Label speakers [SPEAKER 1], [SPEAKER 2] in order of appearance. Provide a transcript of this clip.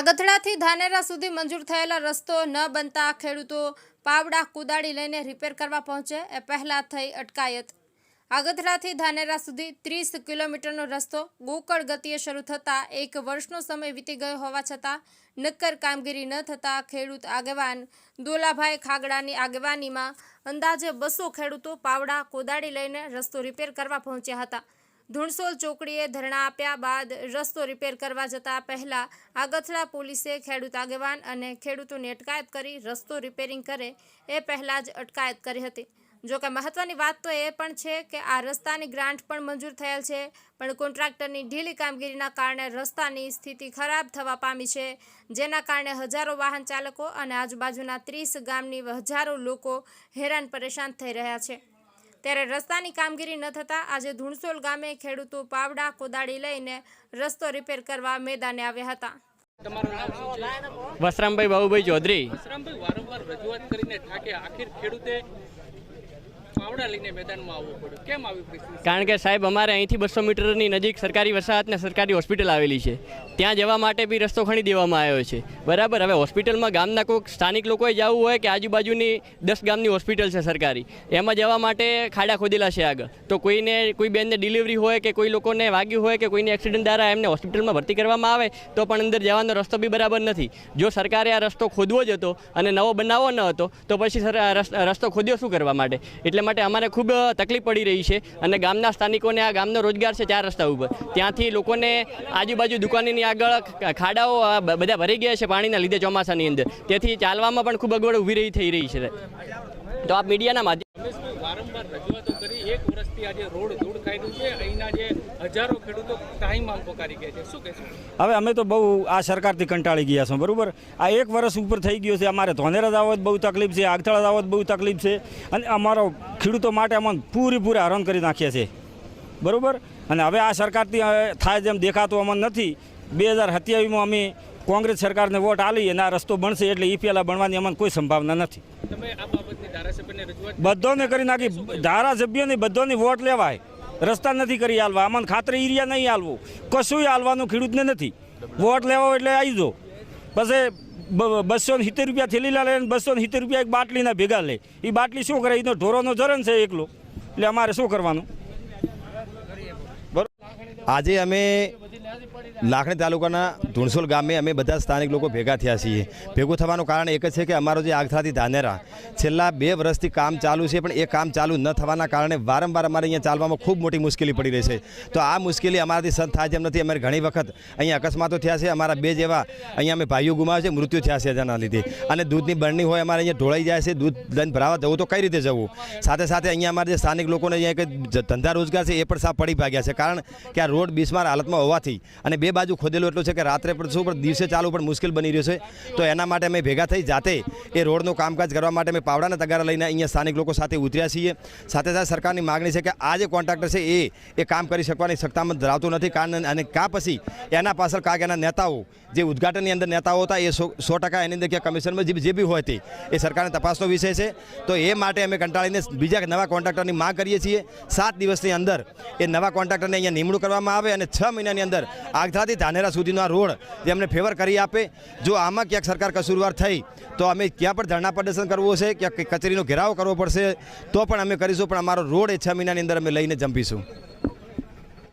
[SPEAKER 1] આગથડાથી ધાનેરા સુધી મંજૂર થયેલા રસ્તો ન બનતા ખેડૂતો પાવડા કુદાડી લઈને રિપેર કરવા પહોંચે એ પહેલાં થઈ અટકાયત. આગથડાથી ધાનેરા સુધી ત્રીસ કિલોમીટરનો રસ્તો ગોકળ ગતિએ શરૂ થતાં એક વર્ષનો સમય વીતી ગયો હોવા છતાં નક્કર કામગીરી ન થતાં ખેડૂત આગેવાન દોલાભાઈ ખાગડાની આગેવાનીમાં અંદાજે બસો ખેડૂતો પાવડા કોદાળી લઈને રસ્તો રિપેર કરવા પહોંચ્યા હતા. ધુણસોલ ચોકડીએ ધરણા આપ્યા બાદ રસ્તો રિપેર કરવા જતા પહેલા આગથડા પોલીસે ખેડૂત આગેવાન અને ખેડૂતોની અટકાયત કરી રસ્તો રિપેરિંગ કરે એ પહેલાં જ અટકાયત કરી હતી. જોકે મહત્વની વાત તો એ પણ છે કે આ રસ્તાની ગ્રાન્ટ પણ મંજૂર થયેલ છે, પણ કોન્ટ્રાક્ટરની ઢીલી કામગીરીના કારણે રસ્તાની સ્થિતિ ખરાબ થવા પામી છે, જેના કારણે હજારો વાહન ચાલકો અને આજુબાજુના ત્રીસ ગામની હજારો લોકો હેરાન પરેશાન થઈ રહ્યા છે. ત્યારે રસ્તાની કામગીરી ન થતાં આજે ધુણસોલ ગામે ખેડૂતો પાવડા કોદાળી લઈને રસ્તો રિપેર કરવા મેદાને આવ્યા હતા.
[SPEAKER 2] તમારું નામ શું છે?
[SPEAKER 3] વસરામભાઈ બાબુભાઈ ચૌધરી.
[SPEAKER 2] વસરામભાઈ વારંવાર રજૂઆત કરીને થાકે આખિર ખેડૂતે
[SPEAKER 3] કારણ કે સાહેબ, અમારે અહીંથી બસો મીટરની નજીક સરકારી વસાહત ને સરકારી હોસ્પિટલ આવેલી છે. ત્યાં જવા માટે બી રસ્તો ખણી દેવામાં આવ્યો છે. બરાબર, હવે હોસ્પિટલમાં ગામના કોઈક સ્થાનિક લોકોએ જવું હોય કે આજુબાજુની દસ ગામની હોસ્પિટલ છે સરકારી, એમાં જવા માટે ખાડા ખોદેલા છે આગળ. તો કોઈને, કોઈ બેનને ડિલિવરી હોય કે કોઈ લોકોને વાગ્યું હોય કે કોઈને એક્સિડન્ટ દ્વારા એમને હોસ્પિટલમાં ભરતી કરવામાં આવે, તો પણ અંદર જવાનો રસ્તો બી બરાબર નથી. જો સરકારે આ રસ્તો ખોદવો જ હતો અને નવો બનાવવો ન હતો, તો પછી રસ્તો ખોદ્યો શું કરવા માટે? એટલે માટે અમારે ખૂબ તકલીફ પડી રહી છે અને ગામના સ્થાનિકોને આ ગામનો રોજગાર છે ચાર રસ્તા ઉપર. ત્યાંથી લોકોને આજુબાજુ દુકાનની આગળ ખાડાઓ બધા ભરી ગયા છે પાણીના લીધે ચોમાસાની અંદર. તેથી ચાલવામાં પણ ખૂબ અગવડ ઊભી રહી થઈ રહી છે. તો આપ મીડિયાના માધ્યમ
[SPEAKER 2] રજૂઆતો કરી. એક વર્ષથી આજે રોડ ધૂળ કાઢ્યું છે. અહીંના જે હજારો ખેડૂતો ટાઈમ આમ પોકારી ગયા છે. શું કહેશો?
[SPEAKER 4] હવે અમે તો બહુ આ સરકારથી કંટાળી ગયા છો, બરાબર? આ એક વર્ષ ઉપર થઈ ગયો છે. અમારે ધોનેરા દાવત બહુ તકલીફ છે, આગથળા દાવત બહુ તકલીફ છે અને અમારો ખેડૂતો માટે અમને પૂરેપૂરા હરણ કરી નાખ્યા છે, બરાબર? અને હવે આ સરકારથી થાય જેમ દેખાતું અમને નથી. બે હજાર સત્યાવીસમાં અમે કોંગ્રેસ સરકારને વોટ આલી અને આ રસ્તો બનશે એટલે એ પહેલાં બનવાની અમને કોઈ સંભાવના નથી.
[SPEAKER 2] તમે આ બાબતની ધારાસભ્યને રજૂઆત
[SPEAKER 4] બધોને કરી નાખી. ધારાસભ્યોની બધોની વોટ લેવાય. રસ્તા નથી કરી હાલવા અમને ખાતરી એરિયા નહીં હાલવું કશું હાલવાનું ખેડૂતને નથી. વોટ લેવા એટલે આવી જો. પછી બસો ને સિત્તેર રૂપિયા થેલીલા લે બસો ને સિત્તેર રૂપિયા એક બાટલીના ભેગા લે. એ બાટલી શું કરે? એનો ઢોરોનો જરન છે એકલો. એટલે અમારે શું કરવાનું?
[SPEAKER 5] આજે અમે લાખણી તાલુકાના ધુણસોલ ગામે અમે બધા સ્થાનિક લોકો ભેગા થયા છીએ. ભેગું થવાનું કારણ એક જ છે કે અમારો જે આગથાથી ધાનેરા, છેલ્લા બે વર્ષથી કામ ચાલુ છે, પણ એ કામ ચાલુ ન થવાના કારણે વારંવાર અમારે અહીંયા ચાલવામાં ખૂબ મોટી મુશ્કેલી પડી રહી છે. તો આ મુશ્કેલી અમારાથી સંત થાય જેમ નથી. અમારે ઘણી વખત અહીંયા અકસ્માતો થયા છે. અમારા બે જેવા અહીંયા અમે ભાઈઓ ગુમાવ્યા છે, મૃત્યુ થયા છે જેના લીધે. અને દૂધની બરણી હોય અમારે અહીંયા ઢોળાઈ જાય છે, દૂધ લઈને ભરાવા જવું તો કઈ રીતે જવું? સાથે સાથે અહીંયા અમારે જે સ્થાનિક લોકોને અહીંયા એક ધંધા રોજગાર છે એ પણ સાફ પડી ભાગ્યા છે. કારણ કે આ રોડ બિસ્માર હાલતમાં હોવાથી અને બે બાજુ ખોદેલું એટલું છે કે રાત્રે પણ શું, પણ દિવસે ચાલુ પણ મુશ્કેલ બની રહ્યું છે. તો એના માટે અમે ભેગા થઈ જાતે એ રોડનું કામકાજ કરવા માટે અમે પાવડાના તગારા લઈને અહીંયા સ્થાનિક લોકો સાથે ઉતર્યા છીએ. સાથે સાથે સરકારની માગણી છે કે આ જે કોન્ટ્રાક્ટર છે એ એ કામ કરી શકવાની સત્તામાં ધરાવતું નથી. કારણ અને કા પછી એના પાછળ કાંક એના નેતાઓ, જે ઉદ્ઘાટનની અંદર નેતાઓ હતા, એ સો ટકા એની અંદર કે કમિશનમાં જે જે બી હોય તે, એ સરકારને તપાસનો વિષય છે. તો એ માટે અમે કંટાળીને બીજા નવા કોન્ટ્રાક્ટરની માંગ કરીએ છીએ. સાત દિવસની અંદર એ નવા કોન્ટ્રાક્ટરને અહીંયા નિમણૂક કરવામાં આવે અને છ મહિનાની અંદર આગથાથી ધાનેરા સુધીનો આ રોડ જે અમને ફેવર કરી આપે, જો આમાં ક્યાંક સરકાર કસૂરવાર થઈ, તો અમે ક્યાં પણ ધરણા પ્રદર્શન કરવું હશે, ક્યાંક કચેરીનો ઘેરાવ કરવો પડશે, તો પણ અમે કરીશું, પણ અમારો રોડ એ છ મહિનાની અંદર અમે લઈને જંપીશું.